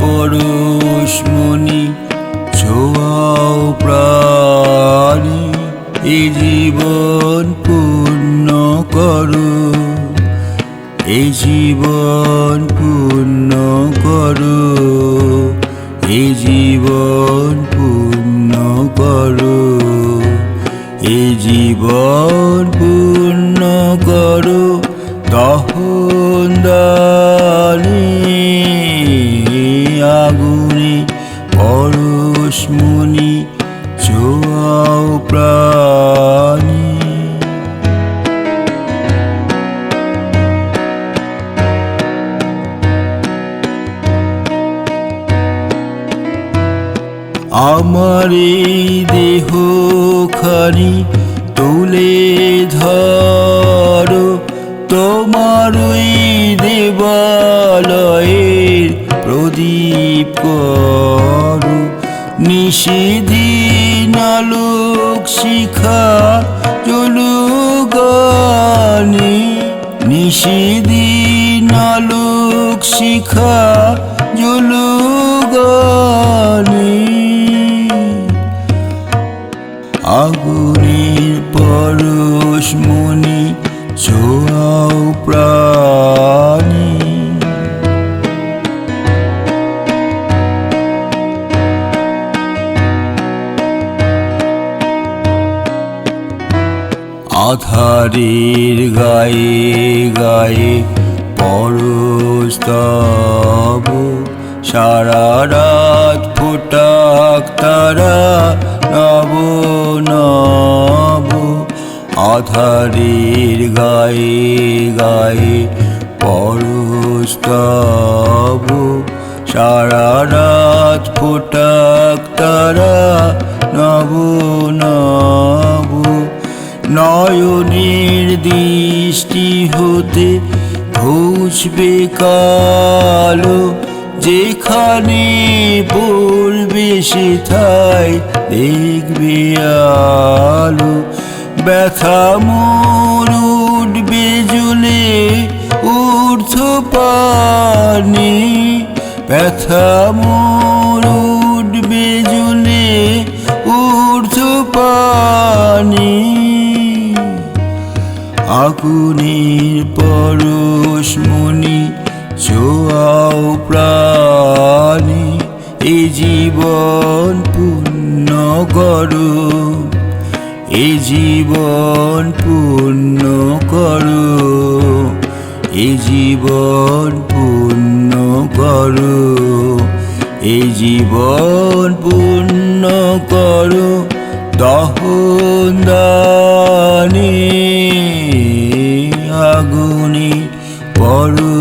পরশমণি ছোয়াও প্রাণী, এ জীবন পূর্ণ করো। এ জীবন পূর্ণ করো। এ জীবন পূর্ণ করো। এ জীবন আমার এই দেহ খানি তুলে ধরো। তোমার ওই দেবালয়ের প্রদীপ করো। নিষেধিন আলোক শিখা জলুগানে নিষেধিন আলোক শিখা জলুগানে পরশমণি ছোয়াও প্রাণী। আধারের গায়ে গায়ে পরস্তব সারা রাত ফোটাক তারা নব নব। আধারের গায়ে গায়ে পরস্তব। সারা রাত ফোটাক তারা নব নব। নয়নের দৃষ্টি হতে ঘুষবে কালো। যেখানে পড়বে সেথায় দেখবে আলো। ব্যথা মোর উঠবে জ্বলে, ঊর্ধ্ব পানি। ব্যথা মোর উঠবে জ্বলে, ঊর্ধ্ব পানি। আগুনের পরশমণি ছোয়াও প্রাণী, এ জীবন পূর্ণ করো। এ জীবন পূর্ণ করো এ জীবন পূর্ণ করো এ জীবন পূর্ণ করো, দহন আগুনে পরশমণি